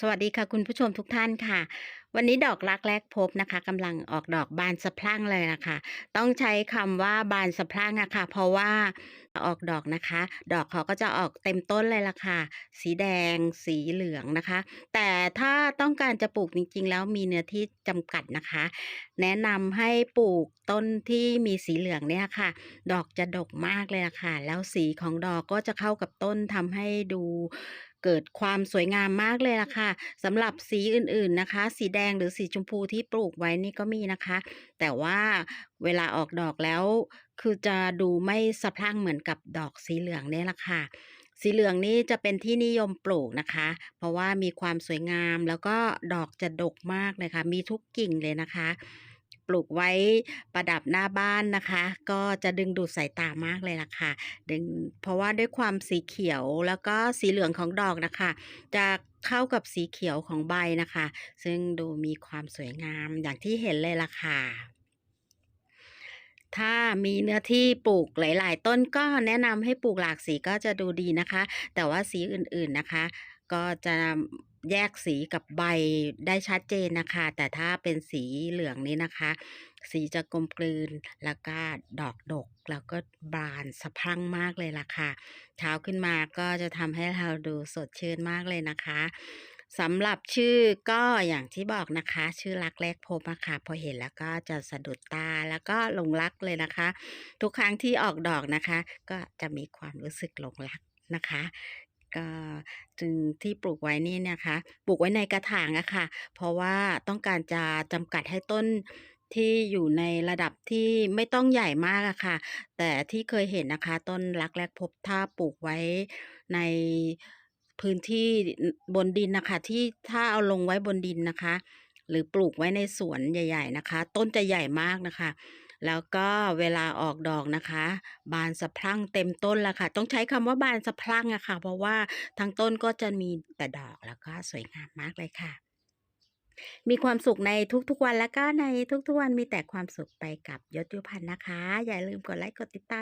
สวัสดีค่ะคุณผู้ชมทุกท่านค่ะ วันนี้ดอกรักแรกพบนะคะกำลังออกดอกบานสะพรั่งเลยนะคะ ต้องใช้คำว่าบานสะพรั่งอะค่ะ เพราะว่าออกดอกนะคะ ดอกเขาก็จะออกเต็มต้นเลยล่ะค่ะ สีแดง สีเหลืองนะคะ แต่ถ้าต้องการจะปลูกจริง ๆ แล้วมีเนื้อที่จำกัดนะคะ แนะนำให้ปลูกต้นที่มีสีเหลืองเนี่ยค่ะ ดอกจะดกมากเลยล่ะค่ะ แล้วสีของดอกก็จะเข้ากับต้นทำให้ดู เกิดความสวยงามมากเลยล่ะค่ะสำหรับสีอื่นๆนะคะ สีแดงหรือสีชมพูที่ปลูกไว้นี่ก็มีนะคะ แต่ว่าเวลาออกดอกแล้ว คือจะดูไม่สะพรั่งเหมือนกับดอกสีเหลืองเนี่ยล่ะค่ะสีเหลืองนี่จะเป็นที่นิยมปลูกนะคะ เพราะว่ามีความสวยงามแล้วก็ดอกจะดกมากเลยค่ะ มีทุกกิ่งเลยนะคะ ปลูกไว้ประดับหน้าบ้านนะคะ ก็จะดึงดูดสายตามากเลยล่ะค่ะดึงเพราะว่าด้วยความสีเขียวแล้วก็สีเหลืองของดอกนะคะ จะเข้ากับสีเขียวของใบนะคะ ซึ่งดูมีความสวยงามอย่างที่เห็นเลยล่ะค่ะถ้ามีเนื้อที่ปลูกหลาย ๆ ต้นก็แนะนำให้ปลูกหลากสีก็จะดูดีนะคะ แต่ว่าสีอื่น ๆ นะคะ ก็จะ แยกสีกับใบได้ชัดเจนนะคะ แต่ถ้าเป็นสีเหลืองนี่นะคะ สีจะกลมกลืนแล้วก็ดอกดก แล้วก็บานสะพรั่งมากเลยล่ะค่ะเช้าขึ้นมาก็จะทำให้เราดูสดชื่นมากเลยนะคะสำหรับชื่อก็อย่างที่บอกนะคะ ชื่อรักแรกพบอะค่ะพอเห็นแล้วก็จะสะดุดตาแล้วก็หลงรักเลยนะคะ ทุกครั้งที่ออกดอกนะคะ ก็จะมีความรู้สึกหลงรักนะคะ ก็จึงที่ปลูกไว้นี่นะคะ ปลูกไว้ในกระถางอะค่ะ เพราะว่าต้องการจะจำกัดให้ต้นที่อยู่ในระดับที่ไม่ต้องใหญ่มากอะค่ะ แต่ที่เคยเห็นนะคะ ต้นรักแรกพบถ้าปลูกไว้ในพื้นที่บนดินนะคะ ที่ถ้าเอาลงไว้บนดินนะคะ หรือปลูกไว้ในสวนใหญ่ ๆ นะคะ ต้นจะใหญ่มากนะคะแล้วก็เวลาออกดอกนะคะ บานสะพรั่งเต็มต้นล่ะค่ะ ต้องใช้คำว่าบานสะพรั่งอะค่ะ เพราะว่าทั้งต้นก็จะมีแต่ดอกแล้วก็สวยงามมากเลยค่ะ มีความสุขในทุกๆวันแล้วก็ในทุกๆวันมีแต่ความสุขไปกับยศยุพันธ์นะคะ อย่าลืมกดไลค์กดติดตาม